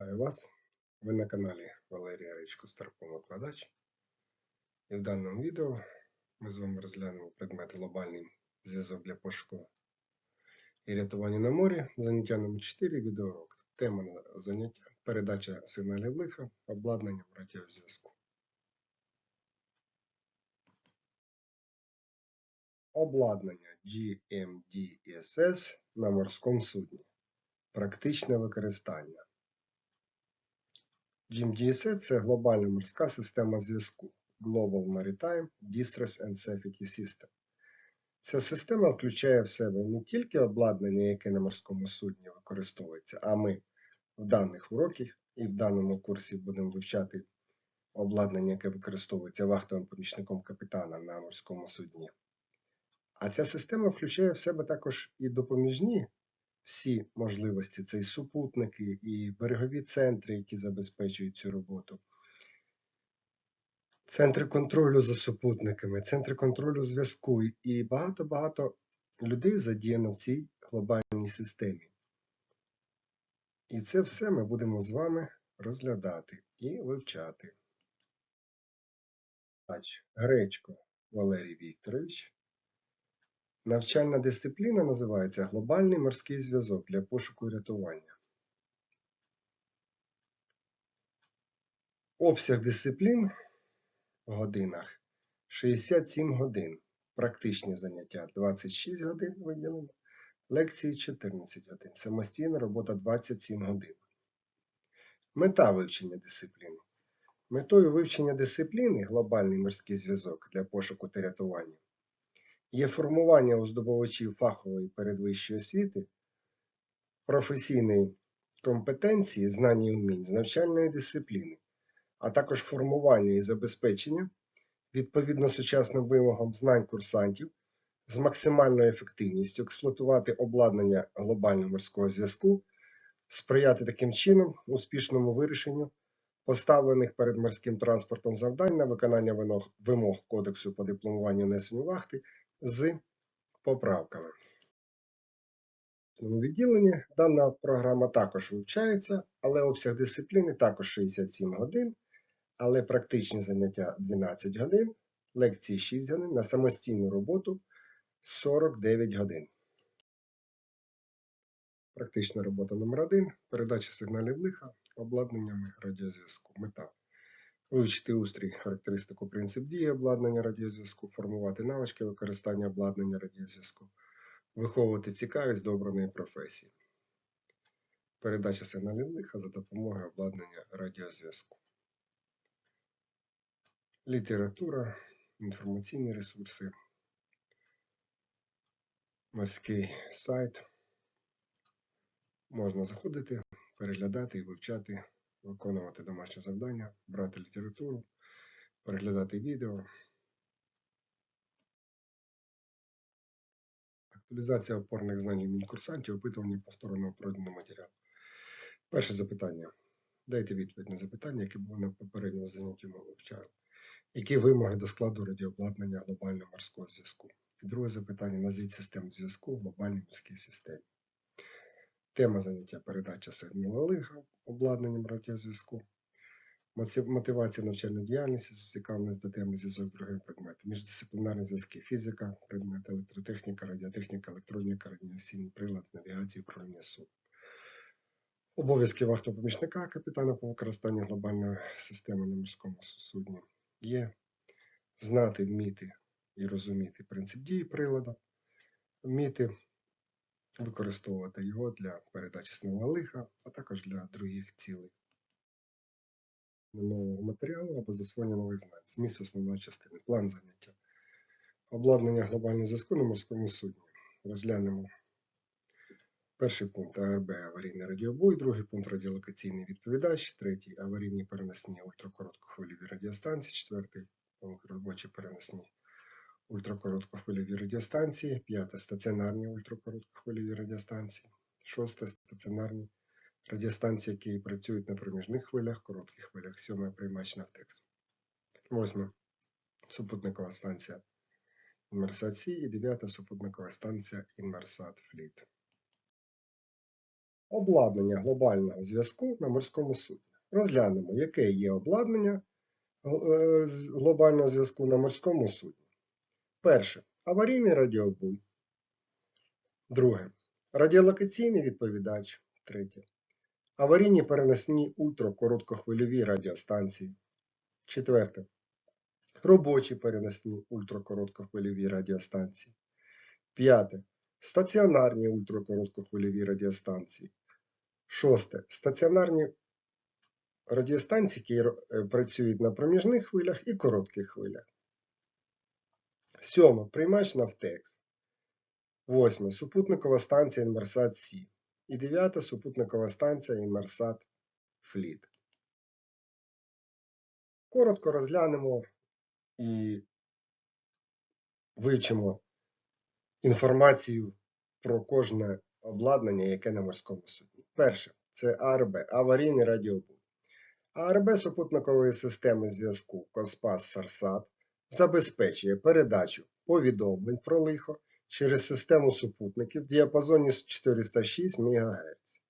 Вітаю вас! Ви на каналі Валерія Ричко Старпом-викладач. І в даному відео ми з вами розглянемо предмет глобальний зв'язок для пошуку і рятування на морі, заняття номер 4 відеоурок. Тема заняття передача сигналів лиха обладнання обладнанням радіозв'язку. Обладнання GMDSS на морському судні. Практичне використання. GMDSS – це глобальна морська система зв'язку Global Maritime Distress and Safety System. Ця система включає в себе не тільки обладнання, яке на морському судні використовується, а ми в даних уроках і в даному курсі будемо вивчати обладнання, яке використовується вахтовим помічником капітана на морському судні. А ця система включає в себе також і допоміжні всі можливості, це і супутники, і берегові центри, які забезпечують цю роботу. Центри контролю за супутниками, центри контролю зв'язку і багато-багато людей задіяно в цій глобальній системі. І це все ми будемо з вами розглядати і вивчати. Гречко Валерій Вікторович. Навчальна дисципліна називається Глобальний морський зв'язок для пошуку і рятування. Обсяг дисциплін в годинах 67 годин. Практичні заняття 26 годин виділено, лекції 14 годин. Самостійна робота 27 годин. Мета вивчення дисципліни. Метою вивчення дисципліни глобальний морський зв'язок для пошуку та рятування є формування у здобувачів фахової передвищої освіти, професійної компетенції, знань і вмінь з навчальної дисципліни, а також формування і забезпечення відповідно сучасним вимогам знань курсантів з максимальною ефективністю експлуатувати обладнання глобально-морського зв'язку, сприяти таким чином успішному вирішенню поставлених перед морським транспортом завдань на виконання вимог Кодексу по дипломуванню несенню вахти з поправками. У відділенні дана програма також вивчається, але обсяг дисципліни також 67 годин, але практичні заняття 12 годин, лекції 6 годин, на самостійну роботу 49 годин. Практична робота номер 1 передача сигналів лиха обладнаннями радіозв'язку. Мета Вивчити устрій, характеристику принцип дії обладнання радіозв'язку, формувати навички використання обладнання радіозв'язку, виховувати цікавість до обраної професії. Передача сигналів лиха за допомогою обладнання радіозв'язку. Література, інформаційні ресурси, морський сайт. Можна заходити, переглядати і вивчати виконувати домашні завдання, брати літературу, переглядати відео. Актуалізація опорних знань мінкурсантів, опитування повторного пройденого матеріалу. Перше запитання. Дайте відповідь на запитання, яке було на попередньому занятті ми вивчали. Які вимоги до складу радіообладнання глобального морського зв'язку? Друге запитання. Назвіть систему зв'язку в глобальній морській системі. Тема заняття передача сигналу лиха обладнанням радіозв'язку. Мотивація навчальної діяльності, зацікавленість до теми зв'язок з другими предметами, міждисциплінарні зв'язки, фізика, предмет, електротехніка, радіотехніка, електроніка, радіаційний прилад, навігація, управління суд. Обов'язки вахтопомічника капітана по використанню глобальної системи на морському судні є знати, вміти і розуміти принцип дії прилада, вміти використовувати його для передачі снового лиха, а також для других цілей. Нового матеріалу або засвоєння нових знань. Зміст основної частини. План заняття. Обладнання глобального зв'язку на морському судні. Розглянемо перший пункт АРБ аварійний радіобой, другий пункт радіолокаційний відповідач, третій аварійні переносні ультракороткохвильові радіостанції, четвертий пункт робочі переносні ультракороткохвильові радіостанції, п'яте стаціонарні ультракороткохвильові радіостанції, шосте стаціонарні радіостанції, які працюють на проміжних хвилях, коротких хвилях, сьоме приймач Нафтекс. Восьме супутникова станція Інмерсат Сі і дев'ята супутникова станція Інмерсат Фліт. Обладнання глобального зв'язку на морському судні. Розглянемо, яке є обладнання е, глобального зв'язку на морському судні. Перше. Аварійний радіобуй. Друге. Радіолокаційний відповідач. Третє. Аварійні переносні ультракороткохвильові радіостанції. Четверте. Робочі переносні ультракороткохвильові радіостанції. П'яте. Стаціонарні ультракороткохвильові радіостанції. Шосте. Стаціонарні радіостанції, які е, працюють на проміжних хвилях і коротких хвилях. Сьоме. Приймач Навтекс. Восьме. Супутникова станція Інмерсат Сі. І дев'ята супутникова станція Інмерсат Фліт. Коротко розглянемо і вивчимо інформацію про кожне обладнання, яке на морському судні. Перше це АРБ аварійний радіобуй. АРБ супутникової системи зв'язку Коспас Сарсат забезпечує передачу повідомлень про лихо через систему супутників в діапазоні з 406 МГц.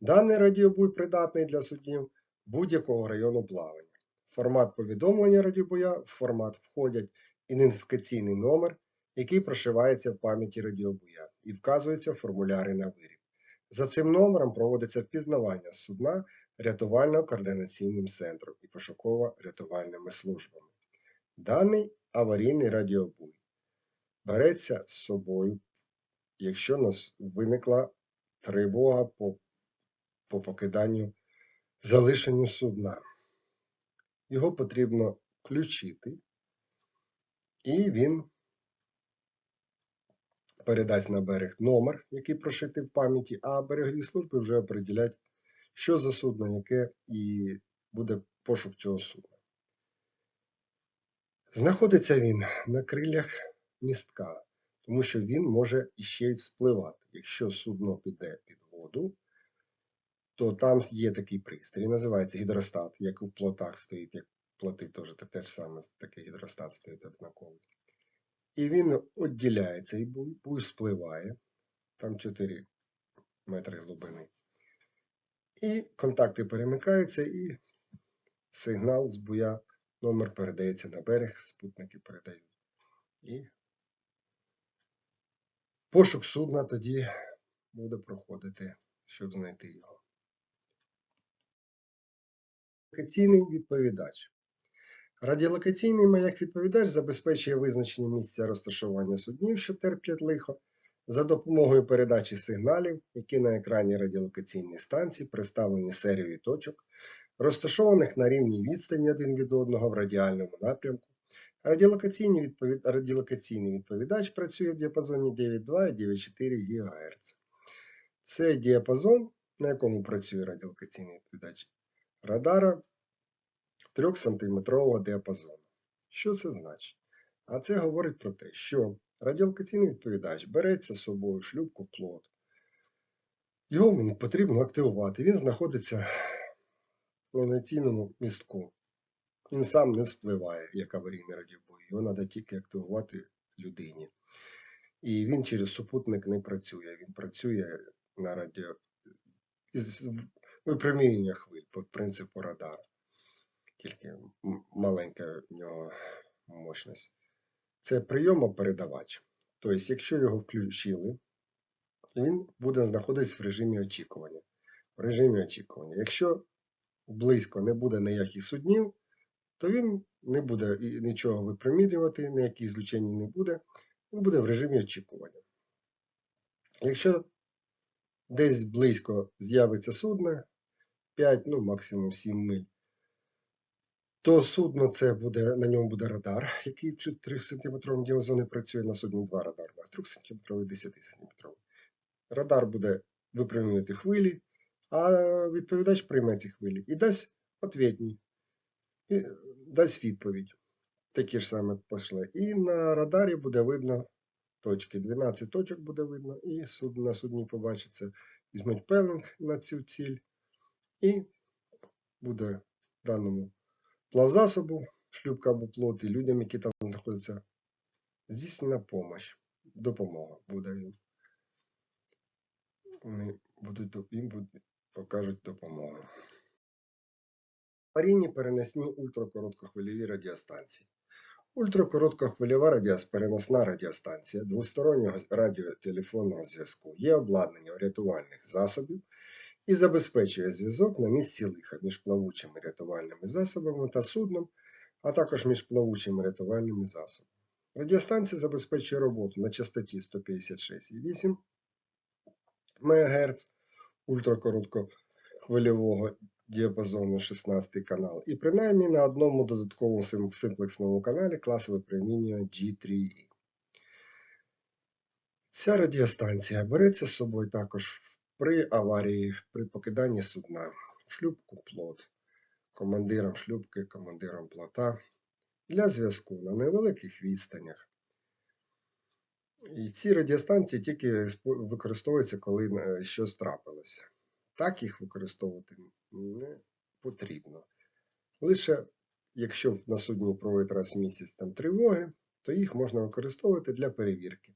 Даний радіобуй придатний для суднів будь-якого району плавання. Формат повідомлення радіобуя в формат входять ідентифікаційний номер, який прошивається в пам'яті радіобуя і вказується в формулярі на виріб. За цим номером проводиться впізнавання судна рятувально-координаційним центром і пошуково-рятувальними службами. Даний аварійний радіобуй береться з собою, якщо у нас виникла тривога по, по покиданню залишенню судна. Його потрібно включити, і він передасть на берег номер, який прошитий в пам'яті, а берегові служби вже определять, що за судно, яке і буде пошук цього судна. Знаходиться він на крилях містка, тому що він може іще й вспливати. Якщо судно піде під воду, то там є такий пристрій, називається гідростат, як у плотах стоїть, як плоти теж те- те ж саме, такий гідростат стоїть однаковий. І він відділяє цей буй, буй спливає, там 4 метри глибини. І контакти перемикаються, і сигнал з буя, номер передається на берег, спутники передають. І пошук судна тоді буде проходити, щоб знайти його. Радіолокаційний відповідач. Радіолокаційний маяк-відповідач забезпечує визначення місця розташування суднів, що терплять лихо, за допомогою передачі сигналів, які на екрані радіолокаційної станції представлені серією точок, розташованих на рівній відстані один від одного в радіальному напрямку. Радіолокаційний, відповід... радіолокаційний відповідач працює в діапазоні 9,2 і 9,4 ГГц. Це діапазон, на якому працює радіолокаційний відповідач радара 3-сантиметрового діапазону. Що це значить? А це говорить про те, що радіолокаційний відповідач береться з собою шлюпку плот. Його потрібно активувати. Він знаходиться в навігаційному містку. Він сам не вспливає, як аварійний радіобой. Його треба тільки активувати людині. І він через супутник не працює. Він працює на радіо випромінювання хвиль по принципу радара. Тільки маленька в нього мощність. Це прийомопередавач. Тобто, якщо його включили, він буде знаходитися в режимі очікування. В режимі очікування. Якщо близько не буде ніяких суднів, то він не буде нічого випромінювати, ніяких злучень не буде. Він буде в режимі очікування. Якщо десь близько з'явиться судно, 5, ну максимум 7 миль, то судно це буде, на ньому буде радар, який в 3 см діапазоні працює на судні два радари, у 3 см і 10 см. Радар буде випрямлювати хвилі, а відповідач прийме ці хвилі і дасть ответні, і дасть відповідь. Такі ж саме пошле. І на радарі буде видно точки. 12 точок буде видно, і суд, на судні побачиться. Візьмуть пелинг на цю ціль, і буде даному плавзасобу, шлюпка або плот, і людям, які там знаходяться, здійснена помощь, допомога буде їм. Вони будуть, їм покажуть допомогу. Аварійні переносні ультракороткохвильові радіостанції. Ультракороткохвильова радіос... переносна радіостанція двостороннього радіотелефонного зв'язку є обладнання рятувальних засобів і забезпечує зв'язок на місці лиха між плавучими рятувальними засобами та судном, а також між плавучими рятувальними засобами. Радіостанція забезпечує роботу на частоті 156,8 МГц ультракороткохвильового діапазону 16 канал і принаймні на одному додатковому симплексному каналі класу випромінювання G3E. Ця радіостанція береться з собою також при аварії, при покиданні судна, шлюпку плот, командиром шлюпки, командиром плота для зв'язку на невеликих відстанях. І ці радіостанції тільки використовуються, коли е, щось трапилося. Так їх використовувати не потрібно. Лише якщо на судні проводять раз в місяць там тривоги, то їх можна використовувати для перевірки.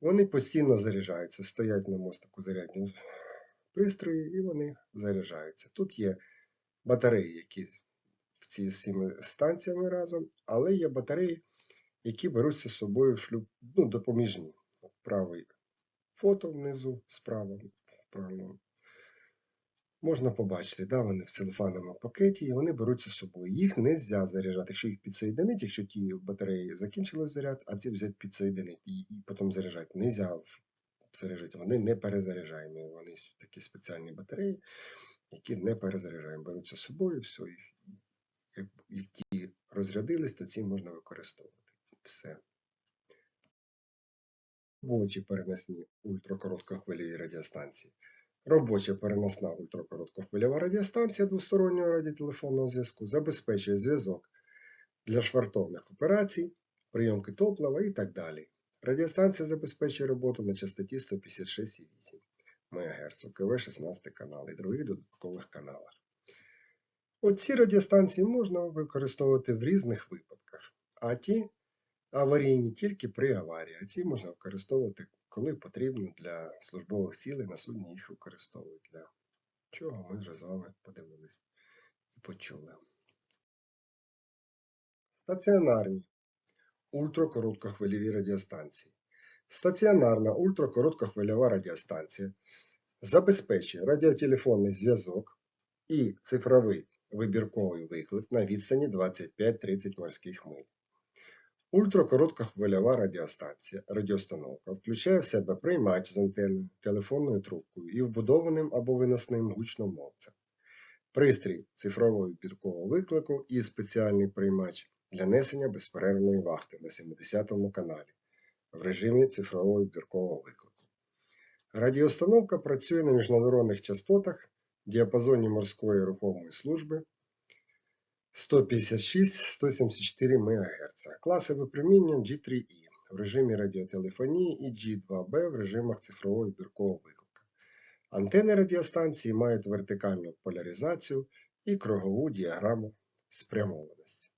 Вони постійно заряджаються, стоять на мостику зарядні пристрої і вони заряджаються. Тут є батареї, які в ці з цими станціями разом, але є батареї, які беруться з собою в шлюб, ну, допоміжні. Правий фото внизу, справа, правильно. Можна побачити, да, вони в целофановому пакеті, і вони беруться з собою. Їх не можна заряджати. Якщо їх підсоєдинити, якщо ті батареї закінчили заряд, а ці взяти підсоєдинити і, і потім заряджати. Не можна заряджати. Вони не перезаряджаємо. Вони такі спеціальні батареї, які не перезаряджаємо. Беруться з собою, все, їх, як ті розрядились, то ці можна використовувати. Все. Робочі переносні ультракороткохвильові радіостанції. Робоча переносна ультракороткохвильова радіостанція двостороннього радіотелефонного зв'язку забезпечує зв'язок для швартовних операцій, прийомки топлива і так далі. Радіостанція забезпечує роботу на частоті 156,8 МГц, КВ 16 канал і других додаткових каналах. Оці радіостанції можна використовувати в різних випадках, а ті аварійні тільки при аварії, а ці можна використовувати, коли потрібно для службових цілей на судні їх використовують. Для чого ми вже з вами подивились і почули. Стаціонарні ультракороткохвильові радіостанції. Стаціонарна ультракороткохвильова радіостанція забезпечує радіотелефонний зв'язок і цифровий вибірковий виклик на відстані 25-30 морських миль. Ультракороткохвильова радіостанція радіоустановка включає в себе приймач з антенною, телефонною трубкою і вбудованим або виносним гучномовцем, пристрій цифрового відбіркового виклику і спеціальний приймач для несення безперервної вахти на 70-му каналі в режимі цифрового відбіркового виклику. Радіоустановка працює на міжнародних частотах діапазоні морської рухомої служби 156-174 МГц. Класи випромінювання G3E в режимі радіотелефонії і G2B в режимах цифрового відбіркового виклика. Антени радіостанції мають вертикальну поляризацію і кругову діаграму спрямованості.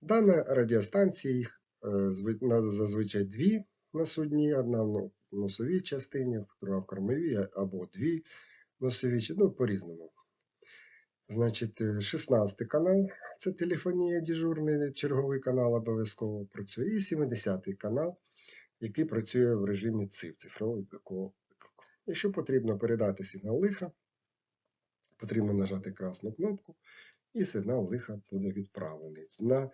Дана радіостанція їх е, зазвичай дві на судні, одна в носовій частині, друга в кормовій або дві носові, ну по-різному. Значить, е, 16 канал це телефонія дежурний черговий канал обов'язково працює. І 70 канал, який працює в режимі ЦИВ, цифрового виклику. Якщо потрібно передати сигнал лиха, потрібно нажати красну кнопку, і сигнал лиха буде відправлений на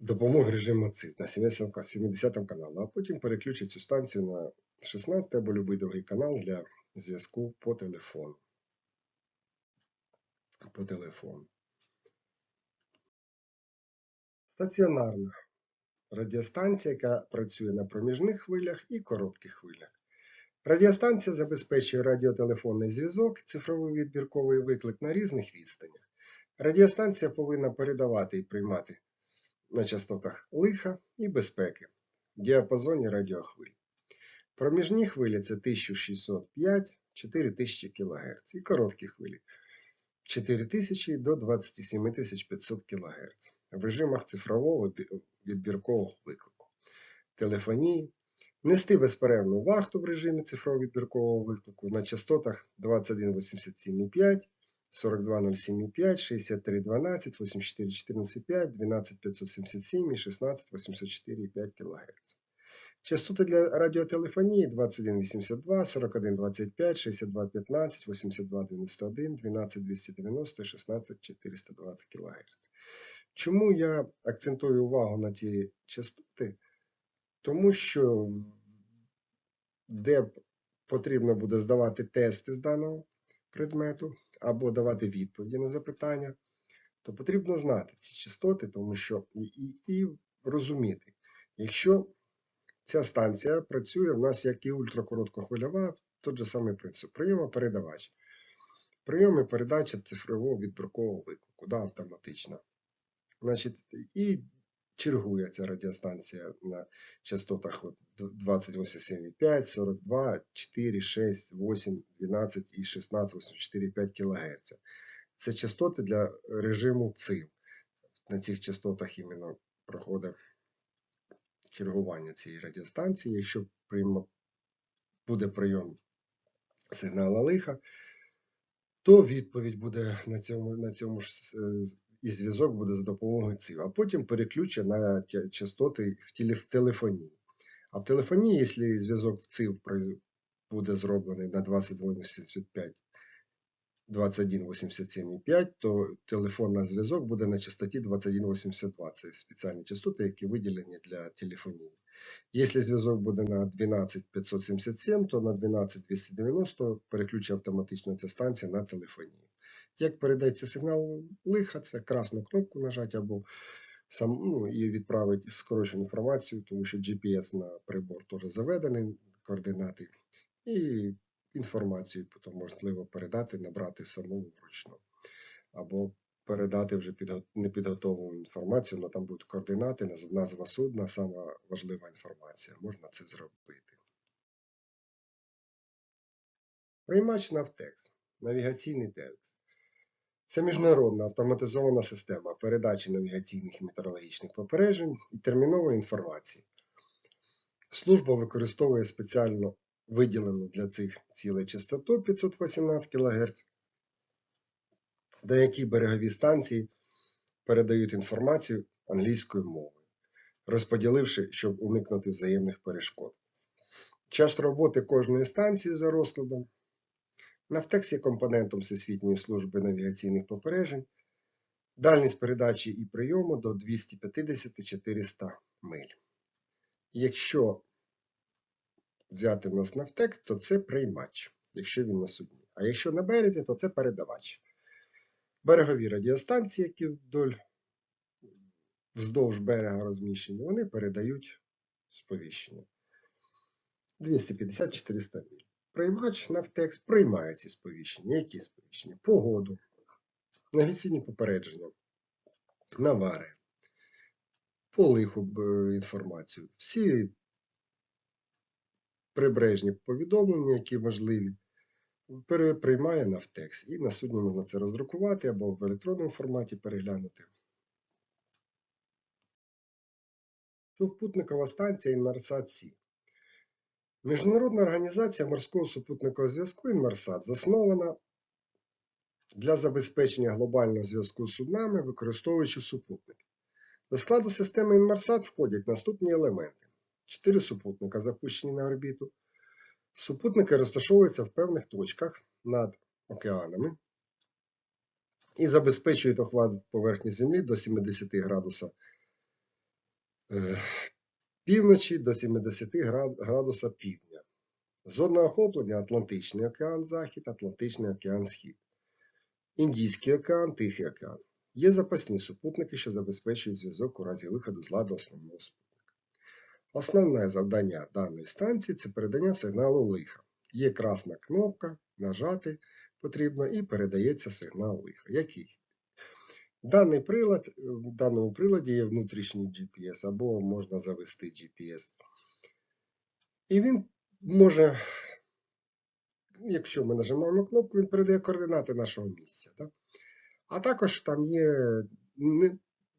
допомогу режиму ЦИВ на 70 70 каналі, а потім переключить цю станцію на 16 або будь-який другий канал для зв'язку по телефону по телефону. Стаціонарна радіостанція, яка працює на проміжних хвилях і коротких хвилях. Радіостанція забезпечує радіотелефонний зв'язок, цифровий відбірковий виклик на різних відстанях. Радіостанція повинна передавати і приймати на частотах лиха і безпеки в діапазоні радіохвиль. Проміжні хвилі це 1605-4000 кГц і короткі хвилі 4000 до 27500 кГц в режимах цифрового відбіркового виклику, телефонії, Нести безперервну вахту в режимі цифрового відбіркового виклику на частотах 2187,5, 4207,5, 6312, 8414,5, 12577 і 16804,5 кГц. Частоти для радіотелефонії 2182, 4125, 6215, 8291, 12290 16420 кГц. Чому я акцентую увагу на ці частоти? Тому що де потрібно буде здавати тести з даного предмету або давати відповіді на запитання, то потрібно знати ці частоти, тому що і, і, і розуміти, якщо ця станція працює в нас як і ультракороткохвильова, той же самий принцип. Прийомо-передавач. Прийом і передача цифрового відбіркового виклику, да, автоматично. Значить, і чергує ця радіостанція на частотах от 28,5, 42, 4, 6, 8, 12 і 16, 84, 5 кГц. Це частоти для режиму ЦИВ. На цих частотах іменно проходить чергування цієї радіостанції. Якщо буде прийом сигнала лиха, то відповідь буде на цьому, на цьому ж е, і зв'язок буде за допомогою ЦИВ, а потім переключить на частоти в, теле- в телефонії. А в телефонії, якщо зв'язок в при- буде зроблений на 2285, 2187,5, то телефонний зв'язок буде на частоті 2182. Це спеціальні частоти, які виділені для телефонії. Якщо зв'язок буде на 12577, то на 12290 переключить автоматично ця станція на телефонію. Як передається сигнал лиха, це красну кнопку нажати або сам, ну, і відправити скорочену інформацію, тому що GPS на прибор теж заведений, координати, і інформацію потім можливо передати, набрати самому вручну. Або передати вже підго- непідготовлену інформацію, але там будуть координати, назва судна, сама важлива інформація. Можна це зробити. Приймач навтекст. Навігаційний текст. Це міжнародна автоматизована система передачі навігаційних і метеорологічних попереджень і термінової інформації. Служба використовує спеціально виділену для цих цілей частоту 518 кГц, до яких берегові станції передають інформацію англійською мовою, розподіливши, щоб уникнути взаємних перешкод. Час роботи кожної станції за розкладом. Навтекс є компонентом Всесвітньої служби навігаційних попереджень, дальність передачі і прийому до 250-400 миль. Якщо взяти в нас навтекс, то це приймач, якщо він на судні. А якщо на березі, то це передавач. Берегові радіостанції, які вдоль, вздовж берега розміщені, вони передають сповіщення. 250-400 миль. Приймач навтекст приймає ці сповіщення. Які сповіщення? Погоду, навігаційні попередження, навари, по лиху інформацію. Всі прибережні повідомлення, які важливі, пере- приймає навтекст. І на судні можна це роздрукувати або в електронному форматі переглянути. Супутникова станція Інмарсат Сі. Міжнародна організація морського супутникового зв'язку Інмарсат заснована для забезпечення глобального зв'язку з суднами, використовуючи супутники. До складу системи Інмарсат входять наступні елементи: чотири супутника, запущені на орбіту. Супутники розташовуються в певних точках над океанами і забезпечують охват поверхні Землі до 70 градуса е, півночі до 70 градуса півдня. Зона охоплення Атлантичний океан Захід, Атлантичний океан Схід, Індійський океан, Тихий океан. Є запасні супутники, що забезпечують зв'язок у разі виходу з ладу основного супутника. Основне завдання даної станції це передання сигналу лиха. Є красна кнопка, нажати потрібно і передається сигнал лиха. Який? Даний прилад, в даному приладі є внутрішній GPS або можна завести GPS. І він може, якщо ми нажимаємо кнопку, він передає координати нашого місця. Так? А також там є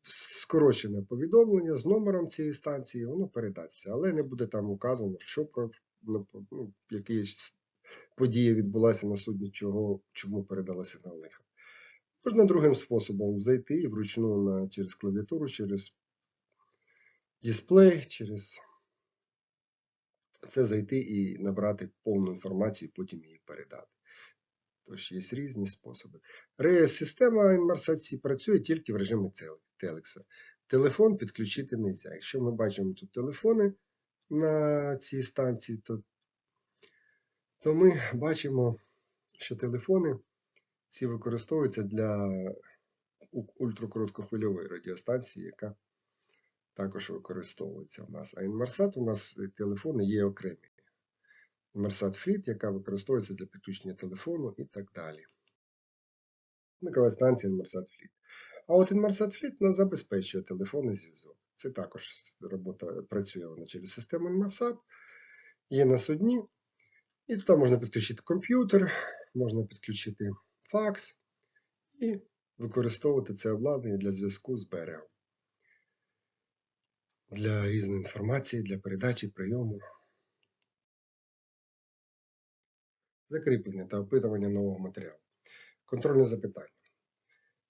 скорочене повідомлення з номером цієї станції, воно передасться, але не буде там указано, що про ну, ну, якісь подія відбулася на судні, чого, чому передалася на лиха. Можна другим способом зайти і вручну на, через клавіатуру, через дисплей, через це зайти і набрати повну інформацію, потім її передати. Тож є різні способи. РЕС-система Inmarsat працює тільки в режимі Телекса. Телефон підключити не можна. Якщо ми бачимо тут телефони на цій станції, то, то ми бачимо, що телефони ці використовуються для ультракороткохвильової радіостанції, яка також використовується у нас. А Inmarsat у нас телефони є окремі. Inmarsat Fleet, яка використовується для підключення телефону і так далі. Микова станція Inmarsat Fleet. А от Inmarsat Fleet нас забезпечує телефонний зв'язок. Це також робота працює вона через систему Inmarsat. Є на судні. І туди можна підключити комп'ютер, можна підключити факс і використовувати це обладнання для зв'язку з берегом. Для різної інформації, для передачі, прийому. Закріплення та опитування нового матеріалу. Контрольне запитання.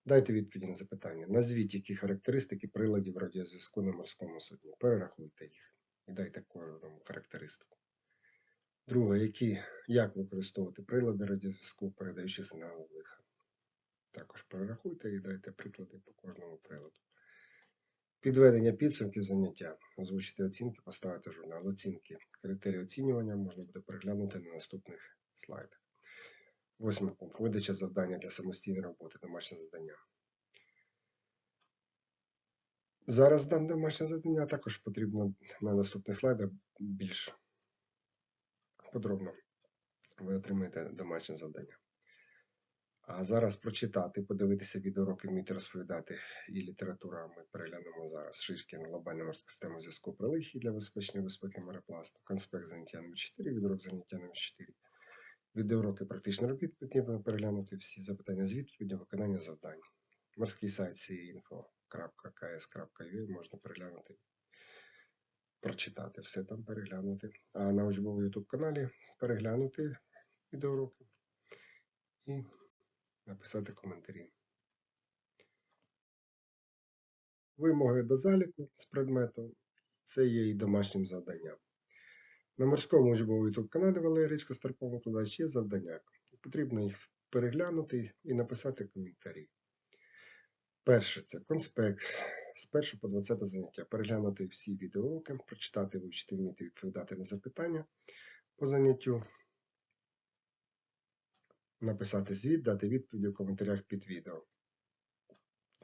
Дайте відповіді на запитання. Назвіть, які характеристики приладів радіозв'язку на морському судні. Перерахуйте їх і дайте кожному характеристику. Друге, які, як використовувати прилади радіозв'язку, передаючи сигнал лиха. Також перерахуйте і дайте приклади по кожному приладу. Підведення підсумків заняття. Озвучити оцінки, поставити журнал оцінки. Критерії оцінювання можна буде переглянути на наступних слайдах. Восьмий пункт. Видача завдання для самостійної роботи. Домашнє завдання. Зараз дам домашнє завдання, також потрібно на наступних слайдах більш подробно ви отримаєте домашнє завдання. А зараз прочитати, подивитися відеоуроки, вміти розповідати і література. Ми переглянемо зараз Шишкін, глобальна морська система зв'язку при лихі для забезпечення безпеки морепласту, конспект заняття номер 4, відеоурок заняття номер 4. Відеоуроки практичних робіт потрібно переглянути всі запитання з відповіді, виконання завдань. Морський сайт cinfo.ks.ua можна переглянути, прочитати, все там переглянути. А на учбовому YouTube каналі переглянути відеоуроки і написати коментарі. Вимоги до заліку з предметом це є і домашнім завданням. На морському учбовому YouTube каналі Валерій Старпов викладач є завдання. Потрібно їх переглянути і написати коментарі. Перше це конспект з 1 по 20 заняття. Переглянути всі відеоуроки, прочитати, вивчити, вміти відповідати на запитання по заняттю. Написати звіт, дати відповіді в коментарях під відео.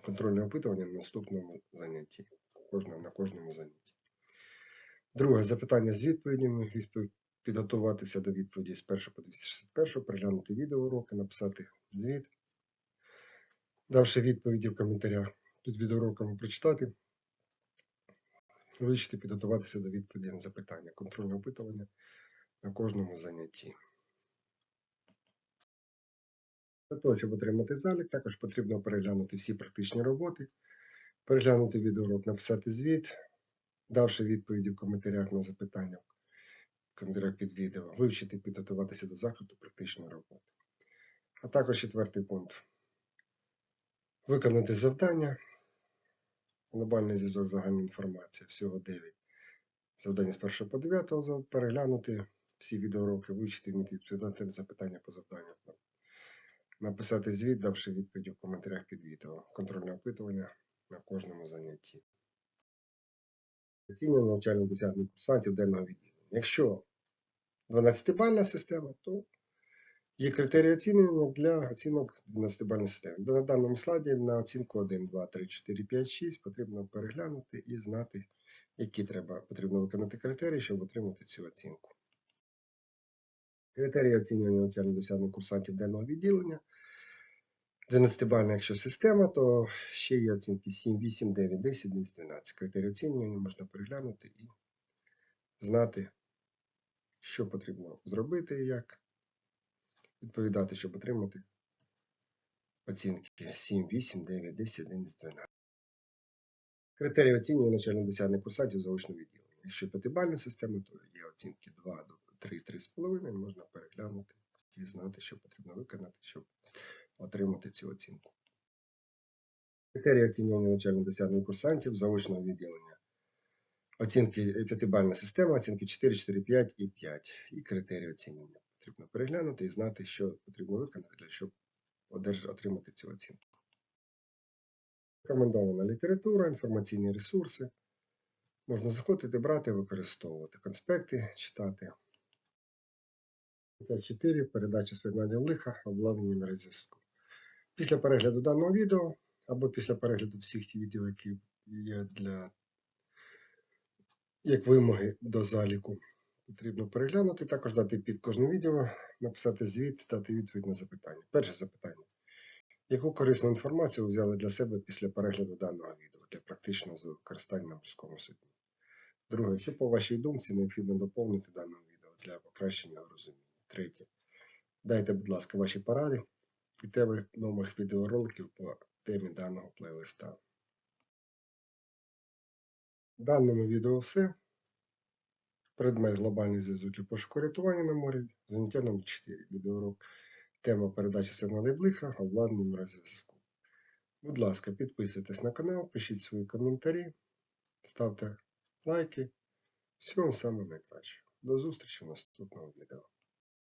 Контрольне опитування на наступному занятті. На кожному занятті. Друге запитання з відповідями. Відповідь підготуватися до відповіді з 1 по 261, переглянути відеоуроки, написати звіт. Давши відповіді в коментарях під відеоуроками прочитати, вивчити, підготуватися до відповіді на запитання. Контрольне опитування на кожному занятті. Для того, щоб отримати залік, також потрібно переглянути всі практичні роботи, переглянути відеоурок, написати звіт, давши відповіді в коментарях на запитання, в коментарях під відео, вивчити, підготуватися до заходу практичної роботи. А також четвертий пункт. Виконати завдання. Глобальний зв'язок загальна інформація. Всього 9. Завдання з 1 по 9 переглянути всі відеоуроки, вивчити, вміти відповідати на запитання по завданню. Написати звіт, давши відповіді в коментарях під відео. Контрольне опитування на кожному занятті. Оцінювання навчальних досягнень курсантів денного відділення. Якщо 12-бальна система, то є критерії оцінювання для оцінок 12-бальної системи. На даному слайді на оцінку 1, 2, 3, 4, 5, 6 потрібно переглянути і знати, які треба, потрібно виконати критерії, щоб отримати цю оцінку. Критерії оцінювання навчальних досягнень курсантів денного відділення. 12-бальна, якщо система, то ще є оцінки 7, 8, 9, 10, 11, 12. Критерії оцінювання можна переглянути і знати, що потрібно зробити і як відповідати, щоб отримати оцінки 7, 8, 9, 10, 11, 12. Критерії оцінювання навчально досягнення курсантів заочного відділення. Якщо п'ятибальна система, то є оцінки 2 до 3, 3,5, можна переглянути і знати, що потрібно виконати, щоб отримати цю оцінку. Критерії оцінювання навчально досягнення курсантів заочного відділення. Оцінки п'ятибальна система, оцінки 4, 4, 5 і 5. І критерії оцінювання. Потрібно переглянути і знати, що потрібно виконати, для щоб отримати цю оцінку. Рекомендована література, інформаційні ресурси. Можна заходити, брати, використовувати конспекти, читати. 4. Передача сигналів лиха, обладнання мережі зв'язку. Після перегляду даного відео або після перегляду всіх ті відео, які є для як вимоги до заліку, потрібно переглянути, також дати під кожне відео, написати звіт, дати відповідь на запитання. Перше запитання. Яку корисну інформацію взяли для себе після перегляду даного відео для практичного використання на морському судні? Друге, що по вашій думці необхідно доповнити дане відео для покращення розуміння? Третє. Дайте, будь ласка, ваші поради і теми нових відеороликів по темі даного плейлиста. В даному відео все. Предмет глобальний зв'язок і пошуку рятування на морі. Заняття номер 4. Відеоурок. Тема передачі сигналів лиха, обладнання мережі зв'язку. Будь ласка, підписуйтесь на канал, пишіть свої коментарі, ставте лайки. Всього вам самого найкращого. До зустрічі в наступному відео.